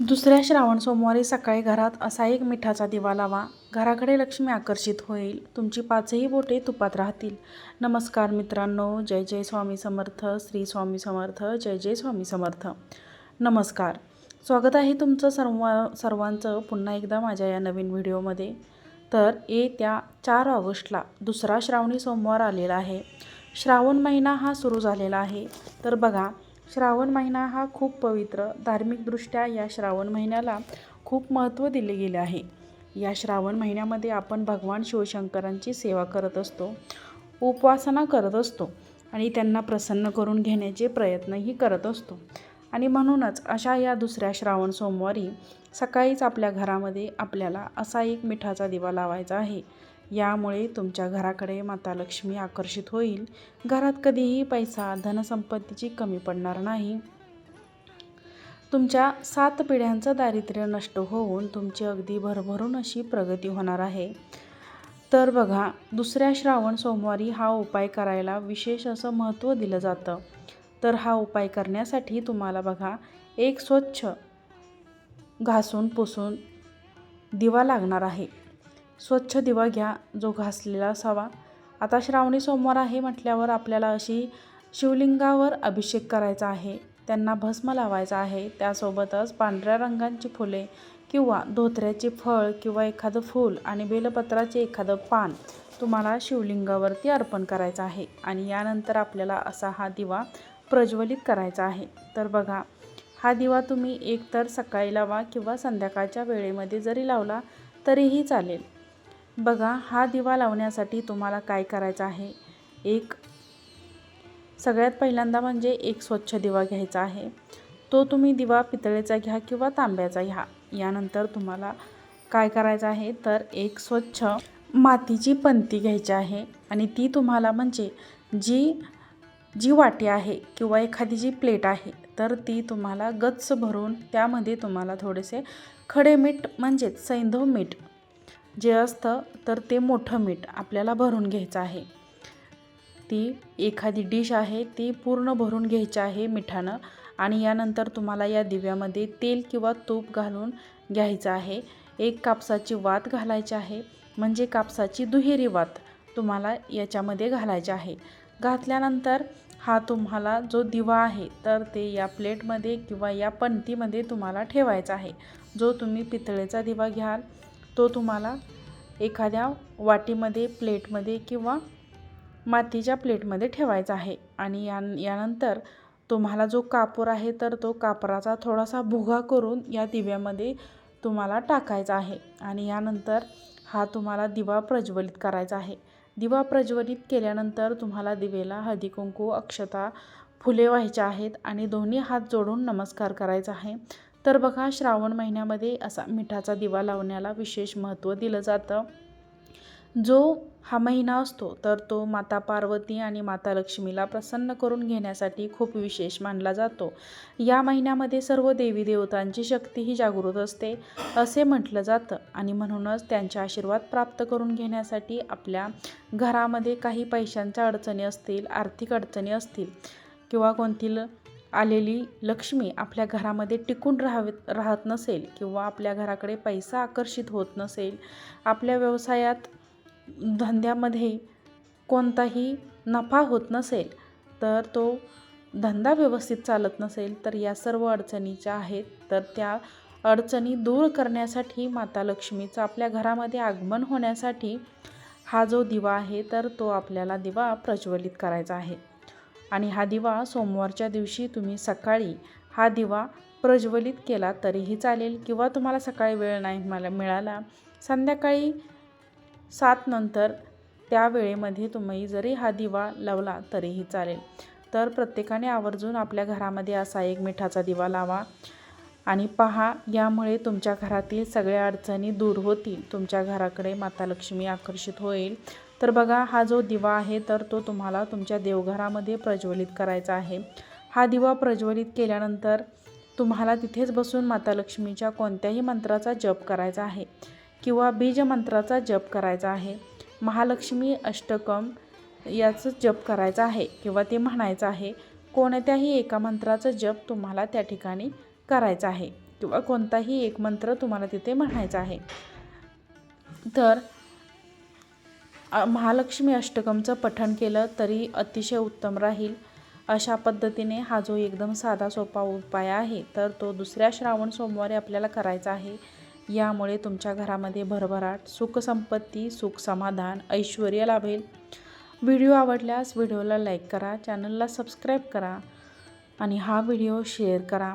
दुसऱ्या श्रावण सोमवारी सकाळी घरात असा एक मिठाचा दिवा लावा. घराकडे लक्ष्मी आकर्षित होईल. तुमची पाचही बोटे तुपात राहतील. नमस्कार मित्रांनो जय जय स्वामी समर्थ श्री स्वामी समर्थ जय जय स्वामी समर्थ. नमस्कार. स्वागत आहे तुमचं सर्व सर्वांचं पुन्हा एकदा माझ्या या नवीन व्हिडिओमध्ये. तर येत्या चार ऑगस्टला दुसरा श्रावणी सोमवार आलेला आहे. श्रावण महिना हा सुरू झालेला आहे. तर बघा श्रावण महिना हा खूप पवित्र धार्मिकदृष्ट्या या श्रावण महिन्याला खूप महत्त्व दिले गेले आहे. या श्रावण महिन्यामध्ये आपण भगवान शिवशंकरांची सेवा करत असतो उपासना करत असतो आणि त्यांना प्रसन्न करून घेण्याचे प्रयत्नही करत असतो. आणि म्हणूनच अशा या दुसऱ्या श्रावण सोमवारी सकाळीच आपल्या घरामध्ये आपल्याला असा एक मिठाचा दिवा लावायचा आहे. यामुळे तुमच्या घराकडे माता लक्ष्मी आकर्षित होईल. घरात कधीही पैसा धनसंपत्तीची कमी पडणार नाही. तुमच्या सात पिढ्यांचं दारिद्र्य नष्ट होऊन तुमची अगदी भरभरून अशी प्रगती होणार आहे. तर बघा दुसऱ्या श्रावण सोमवारी हा उपाय करायला विशेष असं महत्त्व दिलं जातं. तर हा उपाय करण्यासाठी तुम्हाला बघा एक स्वच्छ घासून पुसून दिवा लागणार आहे. स्वच्छ दिवा घ्या जो घासलेला असावा. आता श्रावणी सोमवार आहे म्हटल्यावर आपल्याला अशी शिवलिंगावर अभिषेक करायचा आहे. त्यांना भस्म लावायचा आहे. त्यासोबतच पांढऱ्या रंगांची फुले किंवा धोत्र्याचे फळ किंवा एखादं फूल आणि बेलपत्राचे एखादं पान तुम्हाला शिवलिंगावरती अर्पण करायचं आहे. आणि यानंतर आपल्याला असा हा दिवा प्रज्वलित करायचा आहे. तर बघा हा दिवा तुम्ही एकतर सकाळी लावा किंवा संध्याकाळच्या वेळेमध्ये जरी लावला तरीही चालेल. बघा हा दिवा लावण्यासाठी तुम्हाला काय करायचं आहे? एक सगळ्यात पहिल्यांदा म्हणजे एक स्वच्छ दिवा घ्यायचा आहे. तो तुम्ही दिवा पितळेचा घ्या किंवा तांब्याचा घ्या. यानंतर तुम्हाला काय करायचं आहे? तर एक स्वच्छ मातीची पंती घ्यायची आहे आणि ती तुम्हाला म्हणजे जी जी वाटी आहे किंवा एखादी जी प्लेट आहे तर ती तुम्हाला गच्च भरून त्यामध्ये तुम्हाला थोडेसे खडे मीठ म्हणजेच सैंधव मीठ जे असतं तर ते मोठं मीठ आपल्याला भरून घ्यायचं आहे. ती एखादी डिश आहे ती पूर्ण भरून घ्यायची आहे मिठानं आणि यानंतर तुम्हाला या दिव्यामध्ये तेल किंवा तूप घालून घ्यायचं आहे. एक कापसाची वात घालायची आहे म्हणजे कापसाची दुहेरी वात तुम्हाला याच्यामध्ये घालायची आहे. घातल्यानंतर हा तुम्हाला जो दिवा आहे तर ते या प्लेटमध्ये किंवा या पंतीमध्ये तुम्हाला ठेवायचा आहे. जो तुम्ही पितळेचा दिवा घ्याल तो तुम्हाला एखाद्या वाटीमध्ये प्लेटमध्ये किंवा मातीच्या प्लेटमध्ये ठेवायचा आहे. आणि या यानंतर तुम्हाला जो कापूर आहे तर तो कापराचा थोडासा भुगा करून या दिव्यामध्ये तुम्हाला टाकायचा आहे. आणि यानंतर हा तुम्हाला दिवा प्रज्वलित करायचा आहे. दिवा प्रज्वलित केल्यानंतर तुम्हाला दिवेला हळदी कुंकू अक्षता फुले व्हायच्या आहेत. आणि दोन्ही हात जोडून नमस्कार करायचा आहे. तर बघा श्रावण महिन्यामध्ये असा मिठाचा दिवा लावण्याला विशेष महत्त्व दिलं जातं. जो हा महिना असतो तर तो माता पार्वती आणि माता लक्ष्मीला प्रसन्न करून घेण्यासाठी खूप विशेष मानला जातो. या महिन्यामध्ये सर्व देवी देवतांची शक्तीही जागृत असते असे म्हटलं जातं. आणि म्हणूनच त्यांचे आशीर्वाद प्राप्त करून घेण्यासाठी आपल्या घरामध्ये काही पैशांच्या अडचणी असतील आर्थिक अडचणी असतील किंवा कोणतील आलेली लक्ष्मी आपल्या घरामध्ये टिकून राहावेत राहत नसेल किंवा आपल्या घराकडे पैसा आकर्षित होत नसेल आपल्या व्यवसायात धंद्यामध्ये कोणताही नफा होत नसेल तर तो धंदा व्यवस्थित चालत नसेल तर या सर्व अडचणीच्या आहेत तर त्या अडचणी दूर करण्यासाठी माता लक्ष्मीचं आपल्या घरामध्ये आगमन होण्यासाठी हा जो दिवा आहे तर तो आपल्याला दिवा प्रज्वलित करायचा आहे. आणि हा दिवा सोमवारच्या दिवशी तुम्ही सकाळी हा दिवा प्रज्वलित केला तरीही चालेल किंवा तुम्हाला सकाळी वेळ नाही मला मिळाला संध्याकाळी सात नंतर त्या वेळेमध्ये तुम्ही जरी हा दिवा लावला तरीही चालेल. तर प्रत्येकाने आवर्जून आपल्या घरामध्ये असा एक मिठाचा दिवा लावा. आणि पहा यामुळे तुमच्या घरातील सगळ्या अडचणी दूर होतील. तुमच्या घराकडे माता लक्ष्मी आकर्षित होईल. तर बघा हा जो दिवा आहे तर तो तुम्हाला तुमच्या देवघरामध्ये प्रज्वलित करायचा आहे. हा दिवा प्रज्वलित केल्यानंतर तुम्हाला तिथेच बसून माता लक्ष्मीच्या कोणत्याही मंत्राचा जप करायचा आहे किंवा बीजमंत्राचा जप करायचा आहे. महालक्ष्मी अष्टकम याचं जप करायचं आहे किंवा ते म्हणायचं आहे. कोणत्याही एका मंत्राचं जप तुम्हाला त्या ठिकाणी करायचा आहे किंवा कोणताही एक मंत्र तुम्हाला तिथे म्हणायचा आहे. तर महालक्ष्मी अष्टकमचं पठण केलं तरी अतिशय उत्तम राहील. अशा पद्धतीने हा जो एकदम साधा सोपा उपाय आहे तर तो दुसऱ्या श्रावण सोमवारी आपल्याला करायचा आहे. यामुळे तुमच्या घरामध्ये भरभराट सुखसंपत्ती सुख समाधान ऐश्वर लाभेल. व्हिडिओ आवडल्यास व्हिडिओला लाईक करा चॅनलला सबस्क्राईब करा आणि हा व्हिडिओ शेअर करा.